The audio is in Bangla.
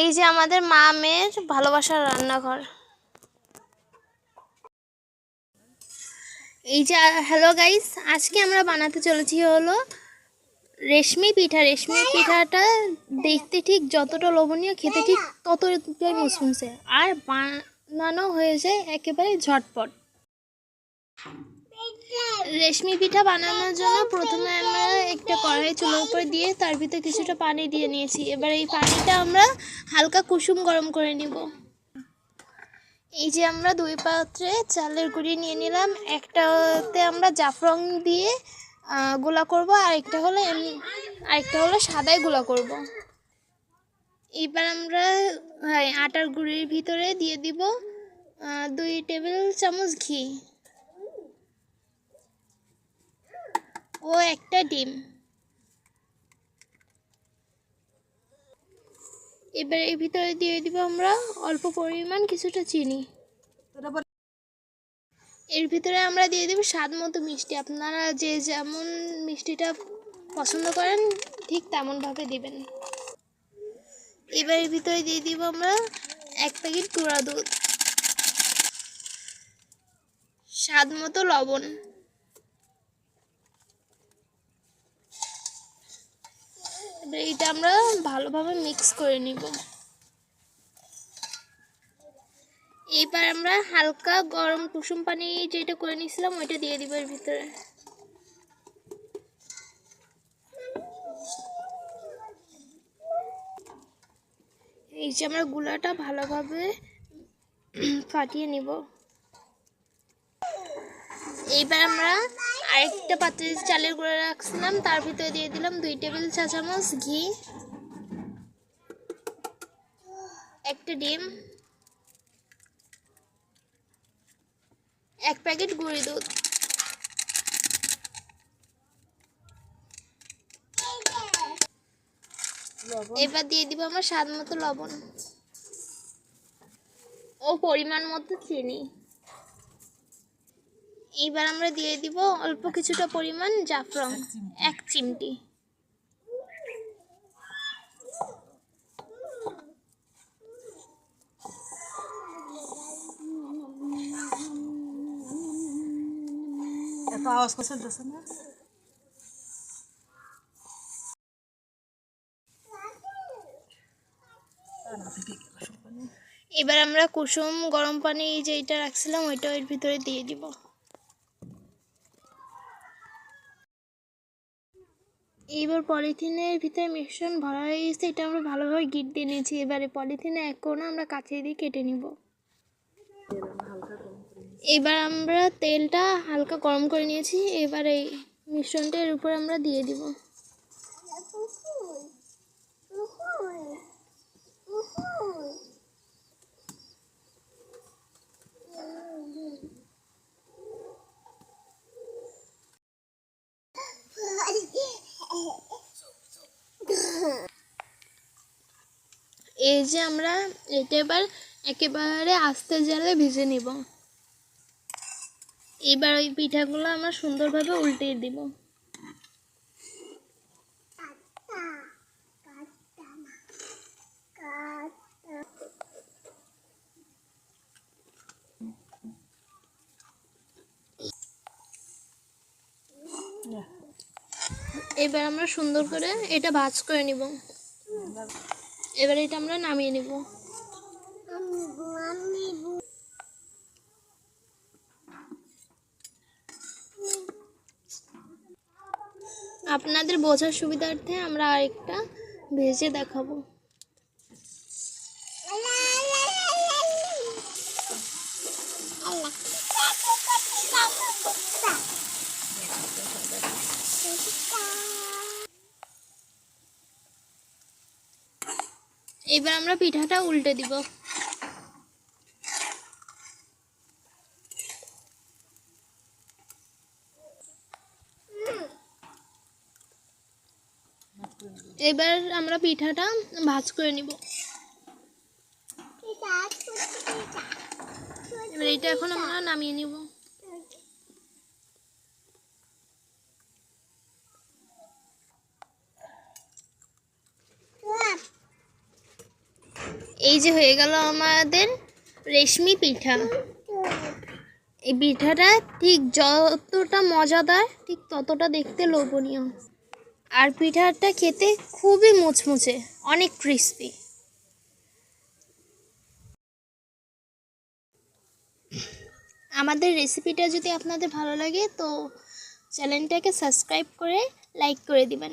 এই যে আমাদের মা মেয়ের ভালোবাসার রান্নাঘর। এই যে হ্যালো গাইস আজকে আমরা বানাতে চলেছি হলো রেশমি পিঠা। রেশমি পিঠাটা দেখতে ঠিক যতটা লোভনীয়, খেতে ঠিক ততটাই মুসমুসে আর বানানো হয়ে যায় একেবারে ঝটপট। রেশমি পিঠা বানানোর জন্য প্রথমে আমরা একটা কড়াই চুলোর উপরে দিয়ে তার ভিতরে কিছুটা পানি দিয়ে নিয়েছি। এবার এই পানিটা আমরা হালকা কুসুম গরম করে নিব। এই যে আমরা দুই পাত্রে চালের গুঁড়ি নিয়ে নিলাম। একটাতে আমরা জাফরং দিয়ে গোলা করব আর একটা হলো এমনি আরেকটা হলো সাদাই গোলা করব। এইবার আমরা হয়, আটার গুঁড়ির ভিতরে দিয়ে দিব দুই টেবিল চামচ ঘি। ও একটা ডিম। এবার এর ভিতরে দিয়ে দিব আমরা অল্প পরিমাণ কিছুটা চিনি। এর ভিতরে আমরা দিয়ে দেব স্বাদ মতো মিষ্টি। আপনারা যে যেমন মিষ্টিটা পছন্দ করেন, ঠিক তেমনভাবে দিবেন। এবার এর ভিতরে দিয়ে দিব আমরা এক প্যাকেট গুঁড়া দুধ। স্বাদ মতো লবণ। এবার এটা আমরা ভালোভাবে মিক্স করে নিব। এবার আমরা হালকা গরম কুসুম পানি যেটা করে নিয়েছিলাম, ওইটা দিয়ে দিব এর ভিতরে। এই যে আমরা গুলাটা ভালোভাবে ফাটিয়ে নিব। এইবার আমরা আরেকটা পাত্রে চালের গুঁড়া রাখছিলাম, তার ভিতরে দিয়ে দিলাম দুই টেবিল চা চামচ ঘি, একটা ডিম, এক প্যাকেট গুঁড়ি দুধ। এবার দিয়ে দিব আমার স্বাদ মতো লবণ। ও পরিমাণ মতো চিনি। এইবার আমরা দিয়ে দিব অল্প কিছুটা পরিমাণ জাফরং এক চিমটি। আওয়াজ করছে দেখছেন না এবার আমরা কুসুম গরম পানি যেটা রাখছিলাম ওইটা এর ভিতরে দিয়ে দিব। এইবার পলিথিনের ভিতরে মিশ্রণ ভরা হয়ে গেছে, এটা আমরা ভালোভাবে গিট দিয়ে নিয়েছি। এবারে পলিথিনে এক কোণা আমরা কাছে দিয়ে কেটে নিব। এবার আমরা তেলটা হালকা গরম করে নিয়েছি, এবার এই মিশ্রণটা এর উপর আমরা দিয়ে দিব। এই যে আমরা এটা এবার একেবারে আস্তে জালে ভেজে নিব। এবার ওই পিঠাগুলো আমরা সুন্দরভাবে উল্টিয়ে দিব। এবার আমরা সুন্দর করে এটা ভাজ করে নিব। এবার এটা আমরা নামিয়ে নেব। আপনাদের বোঝার সুবিধার্থে আমরা আরেকটা ভেজে দেখাবো। এবার আমরা পিঠাটা উল্টে দিব। এবার আমরা পিঠাটা ভাজ করে নিব। এবার এটা এখন আমরা নামিয়ে নিব। এই যে হয়ে গেল আমাদের রেশমি পিঠা। এই পিঠাটা ঠিক যতটা মজাদার, ঠিক ততটা দেখতে লোভনীয়। আর পিঠাটা খেতে খুবই মুচমুচে, অনেক ক্রিস্পি আমাদের রেসিপিটা যদি আপনাদের ভালো লাগে, তো চ্যানেলটাকে সাবস্ক্রাইব করে লাইক করে দিবেন।